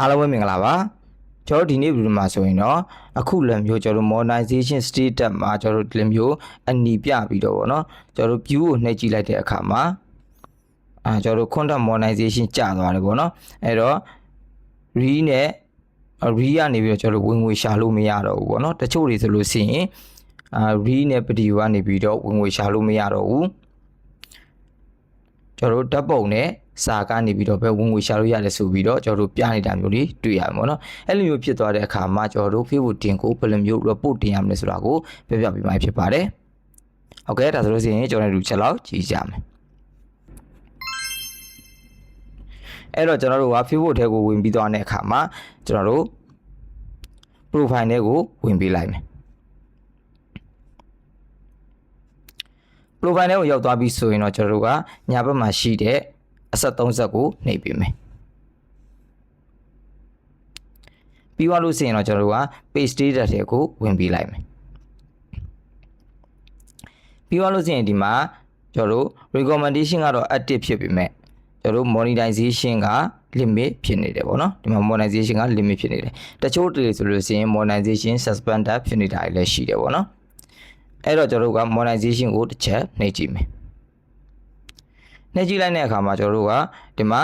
အားလုံးပဲမင်္ဂလာပါကျွန်တော်တို့ဒီနေ့ဗီဒီယိုမှာဆိုရင်တော့အခုလည်းမျိုးကျွန်တော်တို့ modernization state တက်မှာကျွန်တော်တို့ဒီလိုမျိုးအနီပြပြီးတော့ဗောနော်ကျွန်တော်တို့ view ကိုနှိပ်ကြည့်လိုက်တဲ့အခါမှာအာကျွန်တော်တို့ content modernization ကျသွားတယ်ဗောနော်အဲ့တော့ re နဲ့ re ကနေပြီးတော့ကျွန်တော်တို့ဝင်ငွေရှာလို့မရတော့ဘူးဗောနော်တချို့တွေဆိုလို့ရှိရင်အာ re နဲ့ video ကနေပြီးတော့ဝင်ငွေရှာလို့မရတော့ဘူး ကျွန်တော်တို့ဓာတ်ပုံနဲ့စာကနေပြီးတော့ပဲဝင်ငွေရှာလို့ရတယ်ဆိုပြီးတော့ကျွန်တော်တို့ပြနေတာမျိုးတွေတွေ့ရမှာပေါ့နော်အဲ့လိုမျိုးဖြစ်သွားတဲ့အခါမှာကျွန်တော်တို့ Facebook တင်ကိုဘယ်လိုမျိုး report တင်ရမလဲဆိုတာကိုပြပြပေးမှဖြစ်ပါတယ်ဟုတ်ကဲ့ဒါဆိုလို့ရှိရင်ကျွန်တော်တို့ချက်လောက်ကြည့်ကြမယ်အဲ့တော့ကျွန်တော်တို့က Facebook ထဲကိုဝင်ပြီးသွားတဲ့အခါမှာကျွန်တော်တို့ profile ထဲကိုဝင်ပေးလိုက်မယ် profile ထဲကိုရောက်သွားပြီဆိုရင်တော့ကျွန်တော်တို့ကညာဘက်မှာရှိတဲ့အဆက်30ဆက်ကိုနှိပ်ပေးမယ်ပြီးသွားလို့ဆိုရင်တော့ကျွန်တော်တို့က page data ထဲကိုဝင်ပေးလိုက်မယ်ပြီးသွားလို့ဆိုရင်ဒီမှာကျွန်တော်တို့ recommendation ကတော့ active ဖြစ်ပြီမဲ့ကျွန်တော်တို့ monetization က limit ဖြစ်နေတယ်ပေါ့နော်ဒီမှာ monetization က limit ဖြစ်နေတယ်တချို့တွေဆိုလို့ရှိရင် monetization suspended ဖြစ်နေတာတွေလည်းရှိတယ်ပေါ့နော် အဲ့တော့ကျွန်တော်တို့က monetization ကိုတစ်ချက်နှိပ်ကြည့်မယ်နှိပ်ကြည့်လိုက်တဲ့အခါမှာကျွန်တော်တို့ကဒီမှာ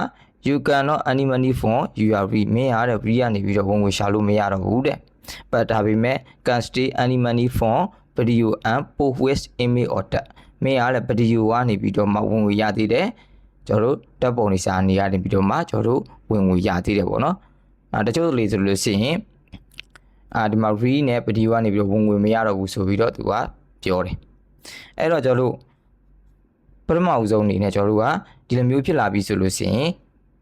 you cannot any money from URV မင်းရတဲ့ free ကနေပြီးတော့ဝင်ငွေရှာလို့မရတော့ဘူးတဲ့။ but ဒါပေမဲ့ can stay any money from video and post image or tag မင်းရတဲ့ video ကနေပြီးတော့မှဝင်ငွေရသေးတယ်။ကျွန်တော်တို့တပ်ပုံနေစာနေရနေပြီးတော့မှကျွန်တော်တို့ဝင်ငွေရသေးတယ်ပေါ့နော်။အဲတချို့လေဆိုလို့ရှိရင်အာဒီမှာ re နဲ့ video ကနေပြီးတော့ဝင်ငွေမရတော့ဘူးဆိုပြီးတော့သူက ပြောတယ်အဲ့တော့ကျွန်တော်တို့ပထမအဦးဆုံးအနေနဲ့ကျွန်တော်တို့ကဒီလိုမျိုးဖြစ်လာပြီဆိုလို့ရှိရင်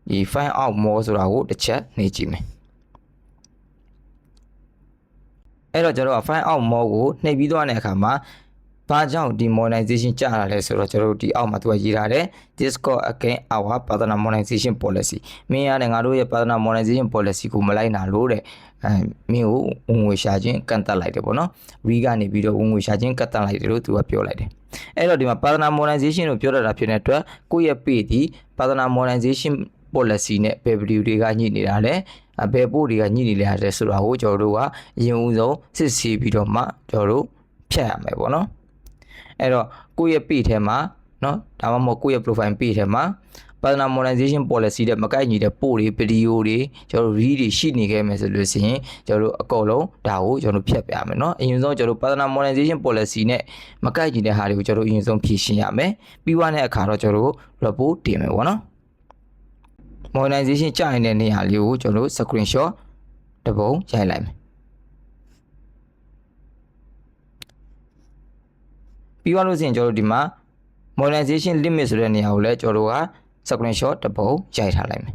ဒီ find out more ဆိုတာကိုတစ်ချက်နှိပ်ကြည့်မယ်အဲ့တော့ကျွန်တော်တို့က find out more ကိုနှိပ်ပြီးသွားတဲ့အခါမှာဘာကြောင့်ဒီ monetization ကျလာလဲဆိုတော့ကျွန်တော်တို့ဒီအောက်မှာသူကရေးထားတယ် Discord again our partner monetization policy မင်းရတယ်ငါတို့ရဲ့ partner monetization policy ကိုမလိုက်နာလို့တဲ့ အဲမင်းကိုဝင်ငွေရှာခြင်းကန့်တက်လိုက်တယ်ပေါ့နော် we ကနေပြီးတော့ဝင်ငွေရှာခြင်းကန့်တက်လိုက်တယ်လို့သူကပြောလိုက်တယ်အဲ့တော့ဒီမှာ partner monetization ကိုပြောတတ်တာဖြစ်တဲ့အတွက်ကိုယ့်ရဲ့ page ဒီ partner monetization policy နဲ့ဘယ် video တွေကညှိနေတာလဲအဘယ်ပို့တွေကညှိနေလဲဆိုတာကိုကျွန်တော်တို့ကအရင်ဦးဆုံးစစ်ဆေးပြီးတော့မှကျွန်တော်တို့ဖြတ်ရမယ်ပေါ့နော် အဲ့တော့ကိုယ့်ရဲ့ page ထဲမှာเนาะဒါမှမဟုတ်ကိုယ့်ရဲ့ profile page ထဲမှာ partner monetization policy တဲ့မကိုက်ညီတဲ့ပို့တွေ video တွေကျွန်တော်တို့ read တွေရှိနေခဲ့မယ်ဆိုလို့ရှိရင်ကျွန်တော်တို့အကုန်လုံးဒါကိုကျွန်တော်တို့ဖြတ်ပြရမယ်เนาะအရင်ဆုံးကျွန်တော်တို့ partner monetization policy နဲ့မကိုက်ညီတဲ့ဟာတွေကိုကျွန်တော်တို့အရင်ဆုံးဖြည့်ရှင်းရမယ်ပြီးသွားတဲ့အခါတော့ကျွန်တော်တို့ report တင်မယ်ပေါ့နော် monetization ကြာနေတဲ့နေရာလေးကိုကျွန်တော်တို့ screenshot တစ်ပုံရိုက်လိုက်မယ်ပြီးသွားလို့ရှိရင်ကျွန်တော်တို့ဒီမှာ monetization limit ဆိုတဲ့နေရာကိုလည်းကျွန်တော်တို့က screenshot တစ်ပုံရိုက်ထားလိုက်မယ်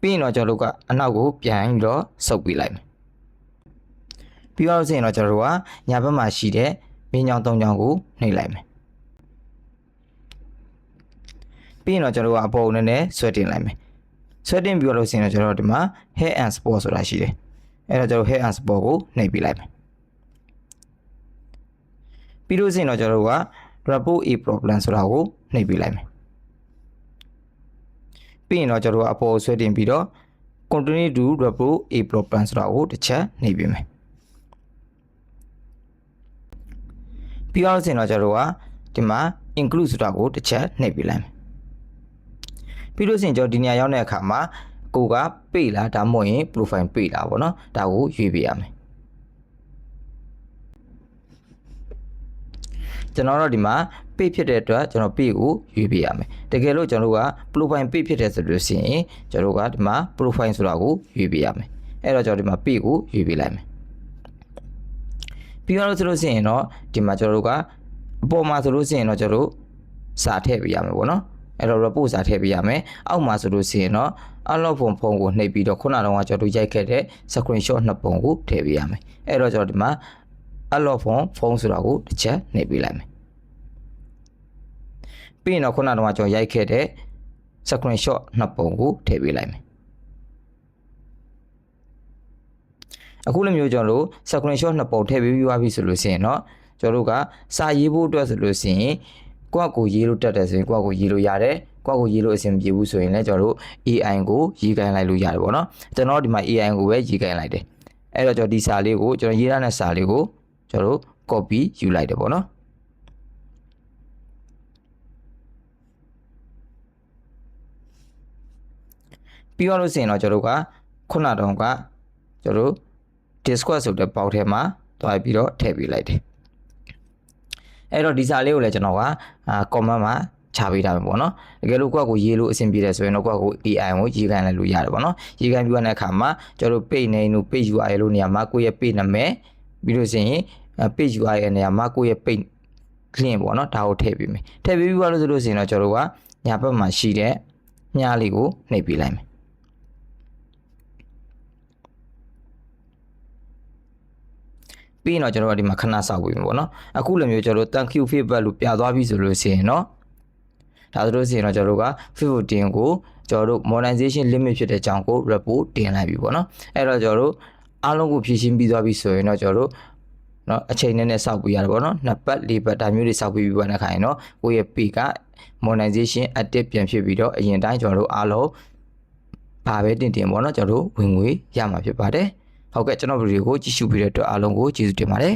ပြီးရင်တော့ကျွန်တော်တို့ကအနောက်ကိုပြန်ပြီးတော့ဆုပ်ပေးလိုက်မယ်ပြီးသွားလို့ရှိရင်တော့ကျွန်တော်တို့ကညာဘက်မှာရှိတဲ့မင်းကြောင်သုံးကြောင်ကိုနှိပ်လိုက်မယ်ပြီးရင်တော့ကျွန်တော်တို့ကအပေါ်နည်းနည်းဆွဲတင်လိုက်မယ်ဆွဲတင်ပြီးတော့လို့ရှိရင်တော့ကျွန်တော်တို့ဒီမှာ hair and sport ဆိုတာရှိတယ်အဲ့တော့ကျွန်တော် hair and sport ကိုနှိပ်ပေးလိုက်မယ်ပြီးလို့ရှိရင်တော့ကျွန်တော်တို့က report a problem ဆိုတာကိုနှိပ်ပေးလိုက်မယ် ပြီးရင်တော့ကျွန်တော်တို့ကအပေါ်ဆွဲတင်ပြီးတော့ continue to report a problem ဆိုတာကိုတစ်ချက်နှိပ်ပေးမယ်ပြီးတော့ဆိုရင်တော့ကျွန်တော်တို့ကဒီမှာ include ဆိုတာကိုတစ်ချက်နှိပ်ပေးလိုက်မယ်ပြီးလို့ဆိုရင်ကျွန်တော်ဒီနေရာရောက်တဲ့အခါမှာကိုကပေ့လားဒါမှမဟုတ်ရင် profile ပေ့လားပေါ့နော်ဒါကိုရွေးပေးရမယ်ကျွန်တော်တို့ဒီမှာ page ဖြစ်တဲ့အတွက်ကျွန်တော် page ကိုရွေးပေးရမယ်တကယ်လို့ကျွန်တော်တို့က profile page ဖြစ်တဲ့ဆိုလို့ရှိရင်ကျွန်တော်တို့ကဒီမှာ profile ဆိုတာကိုရွေးပေးရမယ်အဲ့တော့ကျွန်တော်ဒီမှာ page ကိုရွေးပေးလိုက်မယ်ပြီးတော့ဆိုလို့ရှိရင်တော့ဒီမှာကျွန်တော်တို့ကအပေါ်မှာဆိုလို့ရှိရင်တော့ကျွန်တော်တို့စာထည့်ပေးရမယ်ပေါ့နော်အဲ့တော့ report စာထည့်ပေးရမယ်အောက်မှာဆိုလို့ရှိရင်တော့ unlock ဖုန်းဖုန်းကိုနှိပ်ပြီးတော့ခုနကတော့ကျွန်တော်တို့ရိုက်ခဲ့တဲ့ screenshot နှစ်ပုံကိုထည့်ပေးရမယ်အဲ့တော့ကျွန်တော်ဒီမှာ unlock ဖုန်းဖုန်းဆိုတာကိုတစ်ချက်နှိပ်ပေးလိုက်မယ် ပြီးရင်တော့ခုနကတော့ကျွန်တော်ရိုက်ခဲ့တဲ့ screenshot နှစ်ပုံကိုထည့်ပေးလိုက်မယ်အခုလိုမျိုးကျွန်တော်တို့ screenshot နှစ်ပုံထည့်ပေးပြီးသွားပြီဆိုလို့ရှိရင်တော့ကျွန်တော်တို့ကစာရေးဖို့အတွက်ဆိုလို့ရှိရင်ကိုယ့်ကိုရေးလို့တက်တယ်ဆိုရင်ကိုယ့်ကိုရေးလို့ရတယ်ကိုယ့်ကိုရေးလို့အဆင်ပြေဘူးဆိုရင်လည်းကျွန်တော်တို့ AI ကိုရေးခိုင်းလိုက်လို့ရတယ်ပေါ့နော်ကျွန်တော်ဒီမှာ AI ကိုပဲရေးခိုင်းလိုက်တယ်အဲ့တော့ကျွန်တော်ဒီစာလေးကိုကျွန်တော်ရေးရတဲ့စာလေးကိုကျွန်တော်တို့ copy ယူလိုက်တယ်ပေါ့နော် ပြီးတော့လို့ဆိုရင်တော့ကျွန်တော်တို့ကခုနတုန်းကကျွန်တော်တို့ Discord ဆိုတဲ့ပေါက်ထဲမှာတွားပြီးတော့ထည့်ပေးလိုက်တယ်အဲ့တော့ဒီစာလေးကိုလည်းကျွန်တော်ကအာ comment မှာချပေးထားမှာပေါ့နော်တကယ်လို့ကိုယ့်ကိုရေးလို့အဆင်ပြေတယ်ဆိုရင်တော့ကိုယ့်ကို AI ကိုရေးခိုင်းလိုက်လို့ရတယ်ပေါ့နော်ရေးခိုင်းပြီးတဲ့အခါမှာကျွန်တော်တို့ page name တို့ page URL လို့နေရာမှာကိုယ့်ရဲ့ page နာမည်ပြီးလို့ဆိုရင် page URL ရဲ့နေရာမှာကိုယ့်ရဲ့ page link ပေါ့နော်ဒါကိုထည့်ပေးမယ်ထည့်ပေးပြီးသွားလို့ဆိုလို့ဆိုရင်တော့ကျွန်တော်တို့ကညာဘက်မှာရှိတဲ့မြားလေးကိုနှိပ်ပေးလိုက်မယ် ပြီးရင်တော့ကျွန်တော်တို့ဒီမှာခဏစောက်ပြီးမှာပေါ့နော်အခုလိုမျိုးကျွန်တော်တို့ thank you feedback လို့ပြသွားပြီဆိုလို့ရှိရင်နော်ဒါဆိုလို့ရှိရင်တော့ကျွန်တော်တို့က 15 ကိုကျွန်တော်တို့ monetization limit ဖြစ်တဲ့အကြောင်းကို report တင်လိုက်ပြီပေါ့နော်အဲ့တော့ကျွန်တော်တို့အားလုံးကိုဖြည့်ရှင်းပြီးသွားပြီဆိုရင်တော့ကျွန်တော်တို့နော်အချိန်နဲ့နဲ့စောက်ပြီးရတယ်ပေါ့နော်နှစ်ပတ်လေးပတ်ဒါမျိုးတွေစောက်ပြီးပြီးပါတဲ့ခါရင်တော့ကိုယ့်ရဲ့ page က monetization active ပြန်ဖြစ်ပြီးတော့အရင်တိုင်းကျွန်တော်တို့အားလုံးဘာပဲတင်တင်ပေါ့နော်ကျွန်တော်တို့ဝင်ငွေရမှာဖြစ်ပါတယ်။ ဟုတ်ကဲ့ကျွန်တော်ဗီဒီယိုကိုကြည့်ရှုပြီးတဲ့အတွက်အားလုံးကိုကျေးဇူးတင်ပါတယ်